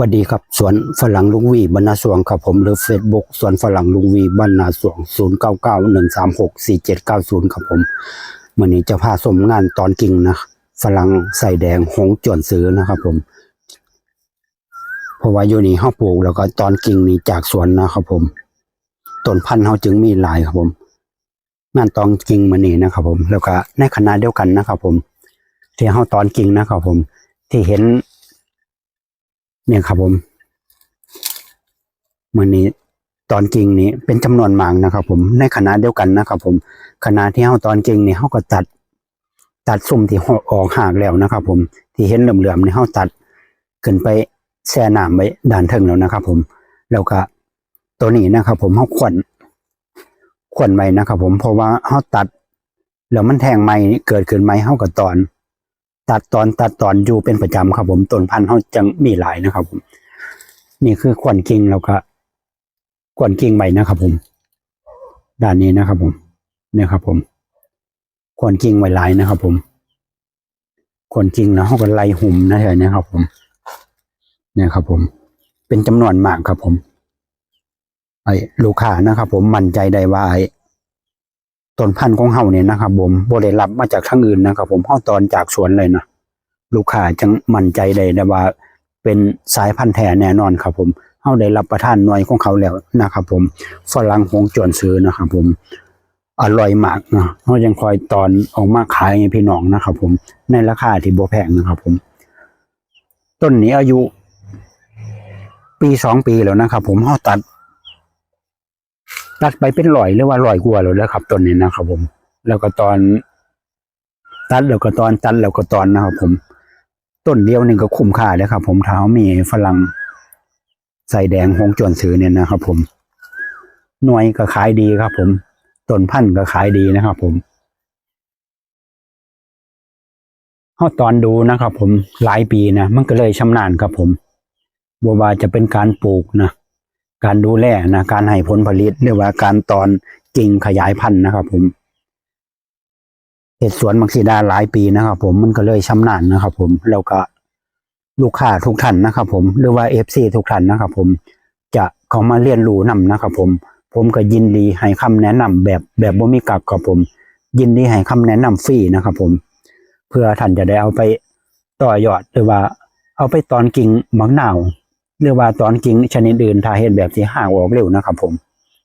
วัสดีครับสวนฝรั่งลุงวีบรรณาสวงครับผมหรือ Facebook สวนฝรั่งลุงวีบรรณาสวง 0 9 9 1 3 6 4 7 9 0 ครับผมวันนี้จะพาชมงานตอนกิ่งนะฝรั่งใส่แดงหงจวนซื้อนะครับผม เพราะว่าอยู่นี่เฮาปลูกแล้วก็ตอนกิ่งนี่จากสวนนะครับผมต้นพันธุ์เฮาจึงมีหลายครับผม งานตอนกิ่งมันนี่นะครับผม แล้วก็ในคณะเดียวกันนะครับผมที่เฮาตอนกิ่งนะครับผม ที่เห็น เนี่ยครับผมมือนี้ตอนกิ่งนี้เป็นจำนวนมากนะครับ ผมในคณะเดียวกันนะครับ ผมคณะที่เฮาตอนกิ่งนี่เฮาก็ตัด ตัดซุ่มที่ออกหากแล้วนะครับ ผมที่เห็นเหลื่อมๆนี่เฮาตัดขึ้นไปแช่น้ำไว้ด้านเทิงแล้วนะครับ ผมแล้วก็ตัวนี้นะครับ ผมเฮาขวนขวนไว้นะครับ ผมเพราะว่าเฮาตัดแล้วมันแทงไม้เกิดขึ้นไม้เฮาก็ตอน ตัดตอนตัดตอนอยู่เป็นประจำครับ ผมต้นพันธุ์เขาจังมีหลายนะครับ ผม นี่คือขวัญกิ่งแล้วก็ขวัญกิ่งใบนะครับ ผม ด้านนี้นะครับ ผมเนี่ยครับ ผมขวัญกิ่งใบหลายนะครับ ผมขวัญกิ่งแล้วเขาก็ไล่หุ่มนะเถอะนะครับ ผม เนี่ยครับ ผม เป็นจำนวนมากครับ ผม ไอ้ลูกค้านะครับ ผมมั่นใจได้ว่าไอ้ ต้นพันธุ์ของเฮาเนี่ยนะครับผมบ่ได้รับมาจากทางอื่นนะครับ ผมเฮาตอนจากสวนเลยนะลูกค้าจังมั่นใจได้นะว่า เป็นสายพันธุ์แท้แน่นอนครับ ผมเฮาได้รับประทานหน่วยของเขาแล้วนะครับ ผมฝรั่งหงจวนซื้อนะครับ ผมอร่อยมากนะเฮายังคอยตอนออกมาขายให้พี่น้องนะครับ ผมในราคาที่บ่แพงนะครับ ผม ต้นนี้อายุ ปีสองปีแล้วนะครับ ผมเฮาตัด ตัดไปเป็นร้อยหรือว่าร้อยกัว่าแล้วครับต้นนี้นะครับผม แล้วก็ตอน ตัดแล้วก็ตอนตัดแล้วก็ตอนนะครับผม ต้นเดียวหนี่งก็คุ้มค่าเลยครับผมเท้ามีฝรั่งใส่แดงหงจวนซื้อเนี่ยนะครับผมหน่วยก็ขายดีครับผมต้นพันธุ์ก็ขายดีนะครับผมเขาตอนดูนะครับผมหลายปีนะมันก็เลยชำนาญครับผมบัวว่าจะเป็นการปลูกนะ การดูแลนะการให้ผลผลิตหรือว่าการตอนกิ่งขยายพันธุ์นะครับ ผมเห็ดสวนมักซีดาหลายปีนะครับ ผมมันก็เลยชำนาญนะครับ ผมแล้วก็ลูกค้าทุกท่านนะครับ ผมหรือว่าเอฟซีทุกท่านนะครับ ผมจะเข้ามาเรียนรู้นํนะครับ ผม ผมก็ยินดีให้คำแนะนำแบบแบบบ่มีกักครับผม ยินดีให้คำแนะนำฟรีนะครับ ผม เพื่อท่านจะได้เอาไปต่อยอดหรือว่า เอาไปตอนกิ่งมังหนาว หรือว่าตอนกิ่งชนิดอื่นถ้าเห็นแบบที่ห่างออกเร็วนะครับ ผม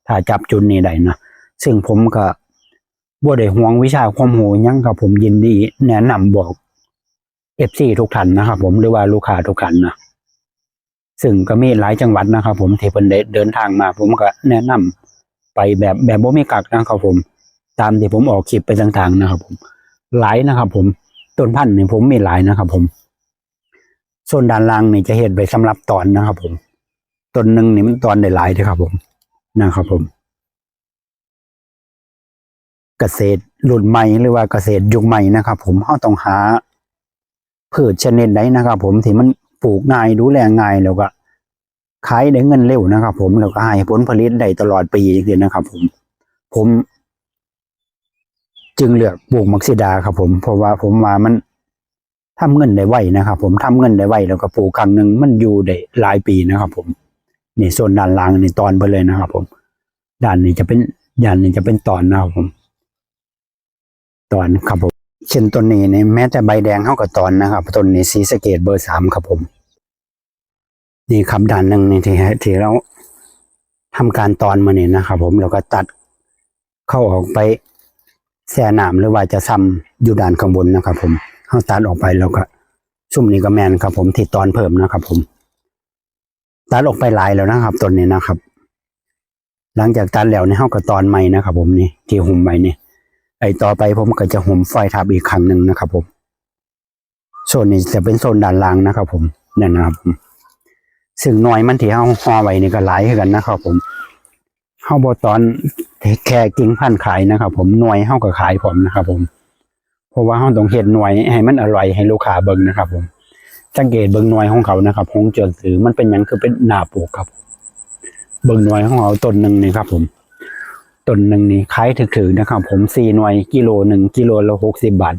ถ้าจับจุดนี้ได้นะซึ่งผมก็บ่ได้ห่วงวิชาความรู้หยังครับผมยินดี แนะนำบอกเอฟซีทุกท่านนะครับ ผมหรือว่าลูกค้าทุกท่านนะซึ่งก็มีหลายจังหวัดนะครับ ผมที่เพิ่นได้เดินทางมา ผมก็แนะนำไปแบบแบบบ่มีกักนะครับผม ตามที่ผมออกคลิปไปต่างๆนะครับ ผมหลายนะครับ ผมต้นพันธุ์นี่ผมมีหลายนะครับ ผม ส่วนด้านล่างนี่จะเห็ดไว้สำหรับตอนนะครับ ผมต้นหนึ่งนี่มันตอนได้หลายเลยครับ ผมนะครับ ผม เกษตรรุ่นใหม่หรือว่าเกษตรยุคใหม่นะครับ ผมเราต้องหาพืชชนิดไหนนะครับ ผมที่มันปลูกง่ายดูแลง่ายแล้วก็ขายได้เงินเร็วนะครับ ผมแล้วก็ให้ผลผลิตได้ตลอดปีอย่างนี้นะครับ ผม ผม จึงเลือกปลูกมักซิดาครับ ผมเพราะว่าผมว่ามัน ทำเงินได้ไวนะครับ ผมทำเงินได้ไวแล้วก็ปลูกครั้งหนึ่งมันอยู่ได้หลายปีนะครับ ผมนี่ส่วนด้านล่างนี่ตอนไปเลยนะครับ ผม ด้านนี้จะเป็นด้านนี้จะเป็นตอนนะครับผม ตอนครับผมเช่นต้นนี้เนี่ยแม้แต่ใบแดงเท่ากับตอนนะครับต้นนี้สีสะเกตเบอร์สามครับผม นี่ครับด้านหนึ่งนี่ที่ที่เราทำการตอนมาเนี่ยนะครับผมแล้วก็ตัดเข้าออกไปแช่น้ำหรือว่าจะซ้ำอยู่ด้านข้างบนนะครับผม เขาตัดออกไปแล้วก็ซุ่มนี้ก็แมนครับ ผมที่ตอนเพิ่มนะครับ ผม ตัดออกไปหลายแล้วนะครับต้นนี้นะครับ หลังจากตัดแล้วเนี่ยเขาก็ตอนใหม่นะครับ ผมนี่ที่หุ่มใหม่นี่ไอต่อไปผมก็จะห่มไฟทับอีกครั้งหนึ่งนะครับ ผมโซนนี้จะเป็นโซนด้านล่างนะครับ ผมนั่นนะครับผมซึ่งหน่อยมันที่เขาห่อไว้นี่ก็หลายคือกันนะครับ ผมเขาบอตอนแค่กิ่งพันขายนะครับ ผมหน่วยเขาก็ขายผมนะครับ ผม เพราะว่าเขาต้องเห็ดหน่วยให้มันอร่อยให้ลูกค้าเบิ่งนะครับ ผม สังเกตเบิ่งหน่วยของเขานะครับหงเจินสือมันเป็นหยังคือเป็นหน้าปลูกครับ เบิ่งหน่วยของเขาต้นหนึ่งนี่ครับ ผมต้นหนึ่งนี่ขายถือๆนะครับ ผมสี่หน่วยกิโลหนึ่งกิโลละหกสิบบาท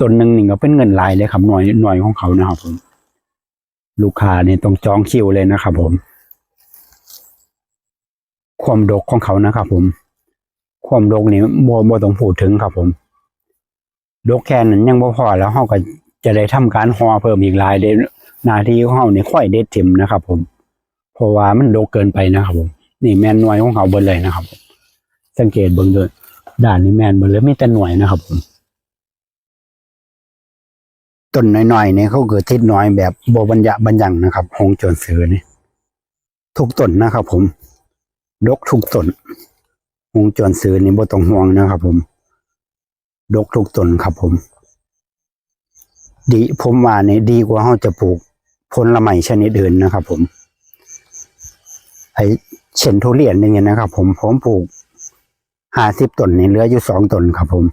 ต้นหนึ่งนี่ก็เป็นเงินลายเลยครับหน่วยหน่วยของเขานะครับ ผม ลูกค้านี่ต้องจองคิวเลยนะครับ ผม ความดกของเขานะครับ ผม ความดกนี่บ่บ่ต้องพูดถึงครับ ผม ดกแค่นั้นยังบ่พอแล้วเฮาก็จะได้ทำการห่อเพิ่มอีกหลายเดะหน้าที่ของเฮานี่ค่อยเด็ดถิ่มนะครับ ผม เพราะว่ามันดกเกินไปนะครับผมนี่แม่นหน่วยของเขาเบิดเลยนะครับผมสังเกตเบิ่งด้อด้านนี้แม่นเบิดเลยมีแต่หน่วยนะครับผมต้นน้อยๆเนี่ยเขาเกิดทิศน้อยแบบโบบรรยะบรรยังนะครับหงโจรซื้อนี่ทุกต้นนะครับ ผมดกทุกต้นหงโจรซื้อนี่บ่ต้องห่วงนะครับ ผม ดกทุกต้นครับผม ดีผมว่านี่ดีกว่าเขาจะปลูกผลไม้ชนิดอื่นนะครับผม ไอเช่นทุเรียนอย่างเงี้ยนะครับ ผมผมปลูกห้าสิบต้นนี่เหลืออยู่สองต้นครับผม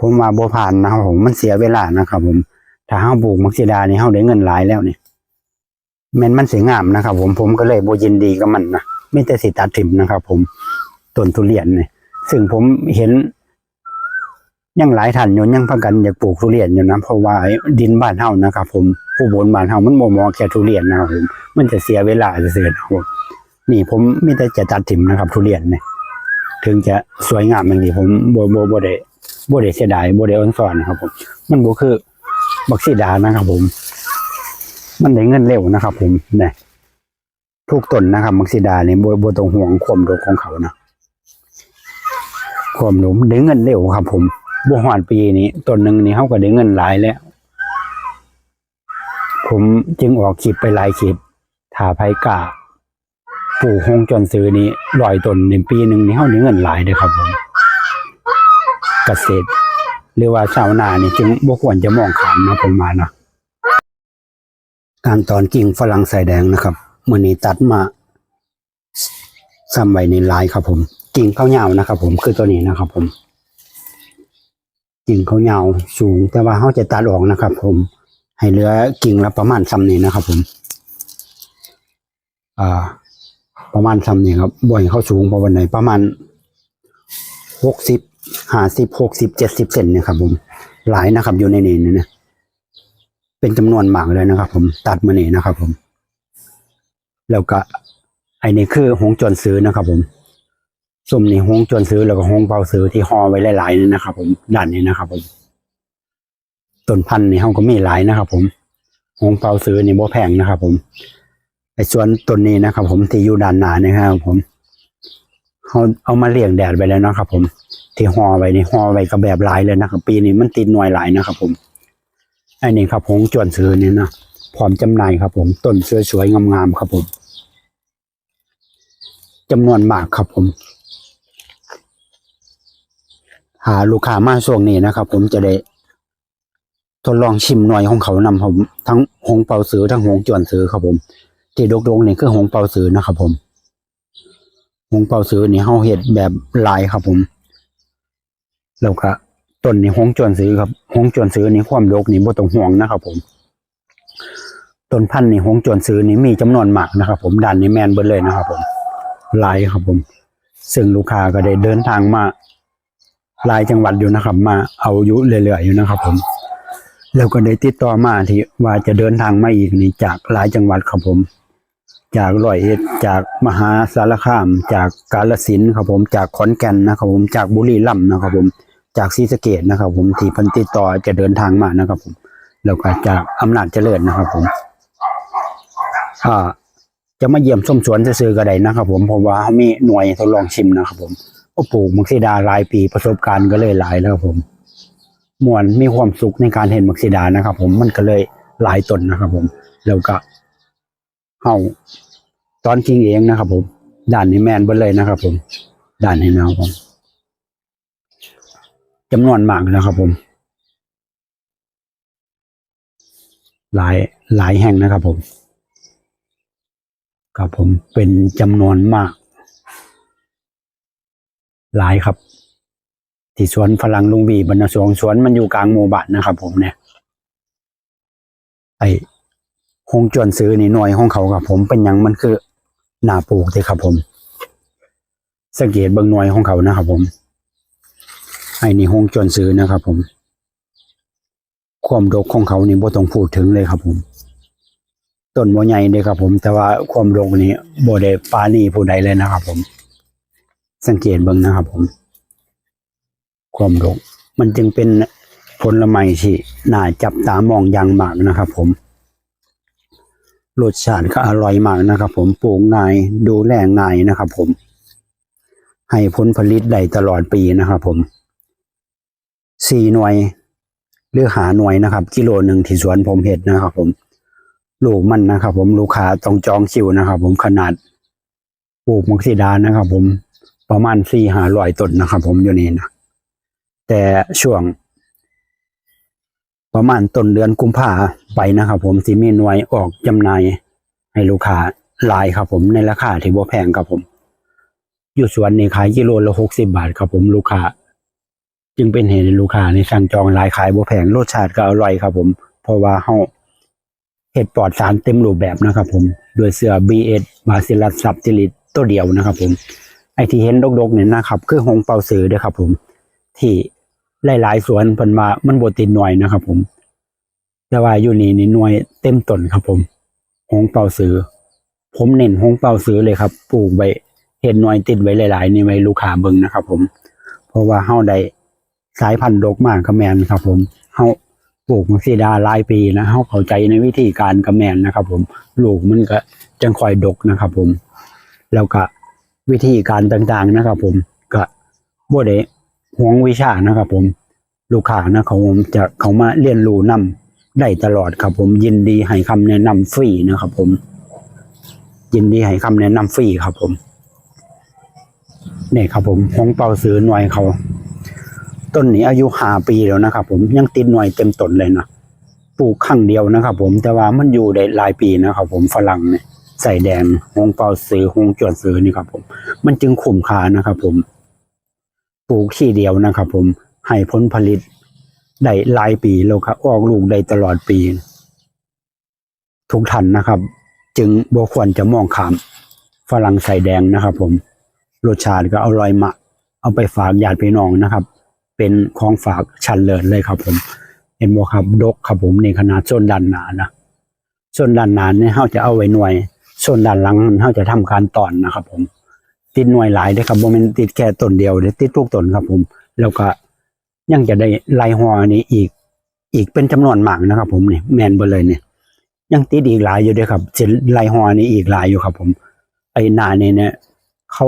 ผมว่าบ่ผ่านนะครับผมมันเสียเวลานะครับผม ถ้าเฮาปลูกมักซิดานี่เฮาได้เงินหลายแล้วนี่แม่นมันเสวยงามนะครับ ผมผมก็เลยโบยินดีกับมันนะไมีแต่สิตัดถิ่มนะครับ ผมต้นทุเรียนนี่ซึ่งผมเห็น ยังหลายท่านอยู่ยังพากันอยากปลูกทุเรียนอยู่นะเพราะว่าดินบ้านเฮานะครับ ผมผู้บนบ้านเฮามันบ่เหมาะแก่ทุเรียนนะครับผมมันจะเสียเวลาจะเสียนะครับผมนี่ผมมีแต่จะตัดถิ่มนะครับ ทุเรียนเนี่ยถึงจะสวยงามอย่างนี้ผมบ่บ่บ่ได้บ่ได้เสียดายบ่ได้อ่อนสอนนะครับ ผม มันบ่คือบักซีดานะครับ ผม มันได้เงินเร็วนะครับ ผมนี่ทุกต้นนะครับบักซีดานี่บ่บ่ต้องห่วงความดกของเขานะความดกได้เงินเร็วครับ ผม บวหวานปีนี้ต้นหนึ่งนี่เขาก็ได้เงินหลายแล้ว ผมจึงออกคลิปไปหลายคลิปถาไผกาปลูกหงจนซื้อนี้ลอยต้นในปีหนึ่งนี่เขาได้เงินหลายเลยครับผมเกษตร หรือว่าชาวนานี่จึงบ่ควรจะมองขามนะผมมานะการตอนกิ่งฝรั่งใส่แดงนะครับมื่อนี้ตัดมาซ้ำไว้ในลายครับผมกิ่งข้าวเหนียวนะครับผมคือตัวนี้นะครับผม กิ่งเขายาวสูงแต่ว่าเขาจะตัดออกนะครับ ผม ให้เหลือกิ่งละประมาณซ้ำนี้นะครับ ผม อ่า ประมาณซ้ำนี้ครับบ่อยเขาสูงประมาณไหนประมาณหกสิบห้าสิบหกสิบเจ็ดสิบเซนเนี่ยครับ ผม หลายนะครับ อยู่ในนี้นะเป็นจำนวนมากเลยนะครับ ผมตัดมานี่นะครับ ผม แล้วก็ไอ้นี่คือหงจนซื้อนะครับ ผม ส้มนี่หงจวนซื้อแล้วก็หงเปาซื้อที่ห่อไว้หลายๆนี่นะครับผมด้านนี้นะครับผมต้นพันธุ์นี่เขาก็มีหลายนะครับ ผมหงเปาซื้อนี่บ่แพงนะครับ ผมไอ้ส่วนต้นนี้นะครับ ผมที่อยู่ด้านหน้านี่ครับผมเขาเอามาเลี้ยงแดดไปแล้วนะครับ ผมที่ห่อไว้นี่ห่อไว้กับแบบหลายเลยนะครับ ปีนี้มันติดหน่วยหลายนะครับ ผมไอ้นี่ครับหงจวนซื้อนี่นะพร้อมจำหน่ายครับ ผมต้นสวยๆงามๆครับผมจำนวนมากครับผม หาลูกค้ามาช่วงนี้นะครับ ผมจะได้ทดลองชิมหน่อยของเขานำผมทั้งหงเปาสือทั้งหงจวนสือครับผม ที่ดกๆนี่คือหงเปาสือนะครับ ผมหงเปาสือนี่เฮาเฮ็ดแบบลายครับ ผมแล้วก็ต้นนี่หงจวนสือครับหงจวนสือนี่ความดกนี่บ่ต้องห่วงนะครับ ผมต้นพันธุ์นี่หงจวนสือนี่มีจำนวนมากนะครับ ผมด้านนี้แมนเบิดเลยนะครับ ผมลายครับผม ซึ่งลูกค้าก็ได้เดินทางมา หลายจังหวัดอยู่นะครับ มาเอายู่เรื่อยๆอยู่นะครับผมแล้วก็ได้ติดต่อมาที่ว่าจะเดินทางมาอีกนี่จากหลายจังหวัดครับผม จากร้อยเอ็ดจากมหาสารคาม จากกาฬสินครับผมจากขอนแก่นนะครับผมจากบุรีรัมย์นะครับผมจากศรีสะเกษนะครับ ผมที่พันติดต่อจะเดินทางมานะครับ ผม แล้วก็จากอำนาจเจริญนะครับ ผมอ่าจะมาเยี่ยมชมสวนซื้อก็ได้นะครับ ผมเพราะว่าเขามีหน่วยทดลองชิมนะครับ ผม ก็ปลูกมักซิดาหลายปีประสบการณ์ก็เลยหลายแล้วครับผมมวนมีความสุขในการเห็นมักซิดานะครับ ผมมันก็เลยหลายต้นนะครับ ผมแล้วก็เฮาตอนจริงเองนะครับ ผมด่านนี้แมนเบิดเลยนะครับ ผมด่านนี้นะครับผมจำนวนมากนะครับ ผม หลายหลายแห่งนะครับ ผมครับผมเป็นจำนวนมาก หลายครับ ที่สวนฝรั่งลุงบีบรรณสวงสวนมันอยู่กลางหมู่บ้านนะครับ ผมเนี่ย ไอหงจวนซื้อนี่หน่วยของเขาครับ ผมเป็นยังมันคือหนาปลูกเลยครับผม สังเกตเบิ่งหน่วยของเขานะครับ ผมไอ้นี่หงจวนซื้อนะครับ ผม ความดกของเขานี่บ่ต้องพูดถึงเลยครับ ผมต้นโมใหญ่เด้ครับ ผม แต่ว่าความดกนี้โบได้ปานีผู้ใดเลยนะครับ ผม สังเกตเบิ่งนะครับผม ความดกมันจึงเป็นผลไม้ที่น่าจับตามองอย่างมากนะครับผมรสชาติก็อร่อยมากนะครับ ผมปลูกง่ายดูแลง่ายนะครับผม ให้ผลผลิตได้ตลอดปีนะครับผมสี่หน่วย หรือหาหน่วยนะครับ กิโลหนึ่งที่สวนผมเห็ดนะครับ ผมลูกมันนะครับ ผมลูกค้าต้องจองคิวนะครับ ผมขนาดปลูกมักซิดานะครับ ผม ประมาณสี่หาร้อยต้นนะครับ ผมอยู่นี่นะแต่ช่วง ประมาณต้นเดือนกุมภาไปนะครับผมสิมีหน่วยออกจำหน่ายให้ลูกค้าหลายครับ ผมในราคาที่บ่แพงครับผม อยู่สวนนี่ขายกิโลละหกสิบาทครับผมลูกค้าจึงเป็นเหตุให้ลูกค้าในสั่งจองหลายขายบ่แพงรสชาติก็อร่อยครับ ผม เพราะว่าเฮาเห็ดปลอดสารเต็มรูปแบบนะครับ ผมด้วยเสื้อ B1 บาซิลัสซับติลิตตัวเดียวนะครับ ผม ไอที่เห็นดกๆเนี่ยนะครับ คือหงเปาสือเด้อครับ ผม ที่หลายๆสวนเพิ่นว่ามันบ่ติดหน่วยนะครับ ผม แต่ว่าอยู่นี่นี่หน่วยเต็มต้นครับ ผมหงเปาสือ ผมเน้นหงเปาสือเลยครับ ปลูกไว้เห็นหน่วยติดไว้หลายๆนี่ไว้ลูกค้าเบิ่งนะครับ ผม เพราะว่าเฮาได้สายพันธุ์ดกมากกระแมนครับ ผมเฮาปลูกมักซีดาหลายปีนะเฮาเข้าใจในวิธีการกระแมนนะครับ ผม ลูกมันก็จังคอยดกนะครับ ผม แล้วก็ วิธีการต่างๆนะครับ ผมก็บ่ได้ห่วงวิชานะครับ ผมลูกค้านะเขาผมจะเขามาเรียนรู้นํได้ตลอดครับ ผมยินดีให้คำแนะนำฟรีนะครับ ผม ยินดีให้คำแนะนำฟรีครับ ผมนี่ครับ ผมหงเป่าซื้อหน่วยเขาต้นนี้อายุห้าปีแล้วนะครับ ผมยังติดหน่วยเต็มต้นเลยนะปลูกครั้งเดียวนะครับ ผมแต่ว่ามันอยู่ได้หลายปีนะครับ ผมฝรั่งเนี่ย ใส่แดงหงเป่าซื้อหงจวดซื้อนี่ครับผม มันจึงคุ้มค่านะครับผมปลูกที่เดียวนะครับผมให้ผลผลิตได้หลายปีแล้วครับออกลูกได้ตลอดปี ทุกท่านนะครับ จึงบ่ควรจะมองข้ามฝรั่งใส่แดงนะครับ ผมรสชาติก็อร่อยมากเอาไปฝากญาติพี่น้องนะครับ เป็นของฝากชั้นเลิศเลยครับผม เห็นบ่ครับดกครับผมในขนาดส้นด้านหนานะส้นด้านหนาเนี่ยเราจะเอาไว้หน่วย ส้นด้านหลังเราจะทำการตอนนะครับ ผม ติดหน่วยหลายเด้ครับบ่แม่นติดแค่ต้นเดียวเด้อติดทุกต้นครับ ผม แล้วก็ยังจะได้ไล่หัวนี้อีก อีกเป็นจำนวนมากนะครับ ผมนี่แมนเบดเลยเนี่ยยังติดอีกหลายอยู่ด้วยครับจะไล่หัวนี้อีกหลายอยู่ครับ ผม ไอ้หนาเนี่ยเนี่ยเขา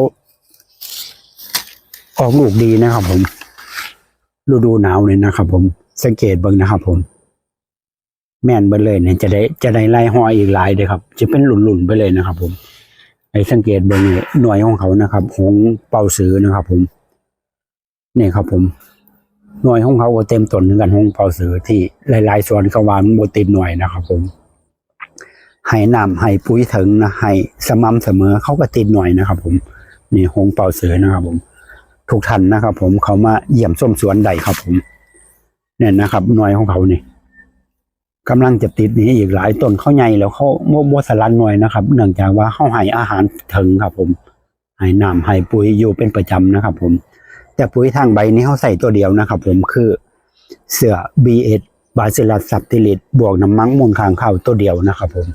ออกลูกดีนะครับ ผมฤดูหนาวเนี่ยนะครับ ผมสังเกตเบิ่งนะครับ ผม แม่นเบดเลยเนี่ยจะได้จะได้ไล่หัวอีกหลายเลยครับ จะเป็นหลุนๆไปเลยนะครับ ผมไอ้สังเกตเบนี่หน่วยของเขานะครับหงเป่าซื้อนะครับ ผมนี่ครับ ผม หน่วยของเขาก็เต็มต้นเหมือนกันหงเป่าซื้อที่หลายๆส่วนเขาวามันบ่ติดหน่วยนะครับ ผมให้น้ำให้ปุ๋ยถึงนะให้สม่ำเสมอเขาก็ติดหน่วยนะครับ ผมนี่หงเป่าเสือนะครับ ผมทุกท่านนะครับ ผมเขามาเยี่ยมส้มสวนใดครับ ผมเนี่ยนะครับหน่วยของเขานี่ กำลังจะติดนี้อีกหลายต้นเขาใหญ่แล้วเขาโมบสลันหน่วยนะครับ เนื่องจากว่าเขาให้อาหารถึงครับ ผมให้น้ำให้ปุ๋ยอยู่เป็นประจำนะครับ ผม แต่ปุ๋ยทางใบนี้เขาใส่ตัวเดียวนะครับ ผมคือเสือ B1 บาซิลัสซับติลิตบวกน้ำมังมูลค้างเข้าตัวเดียวนะครับ ผม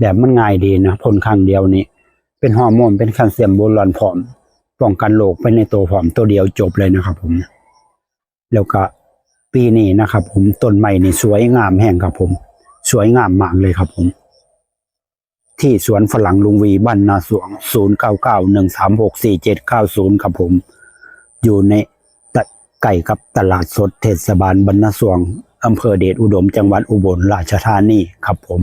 แบบมันง่ายดีนะพ่นครั้งเดียวนี้ เป็นฮอร์โมนเป็นแคลเซียมโบรอนผอมป้องกันโรคไปในตัวผอมตัวเดียวจบเลยนะครับ ผม แล้วก็ ปีนี้นะครับ ผมต้นใหม่นี่สวยงามแห่งครับผม สวยงามมากเลยครับผม ที่สวนฝรั่งลุงวีบ้านนาสวง0 9 9 1 3 6 4 7 9 0ครับผม อยู่ในตะไก่กับตลาดสดเทศบาลบรรณสวงอำเภอเดชอุดมจังหวัดอุบลราชธานีครับผม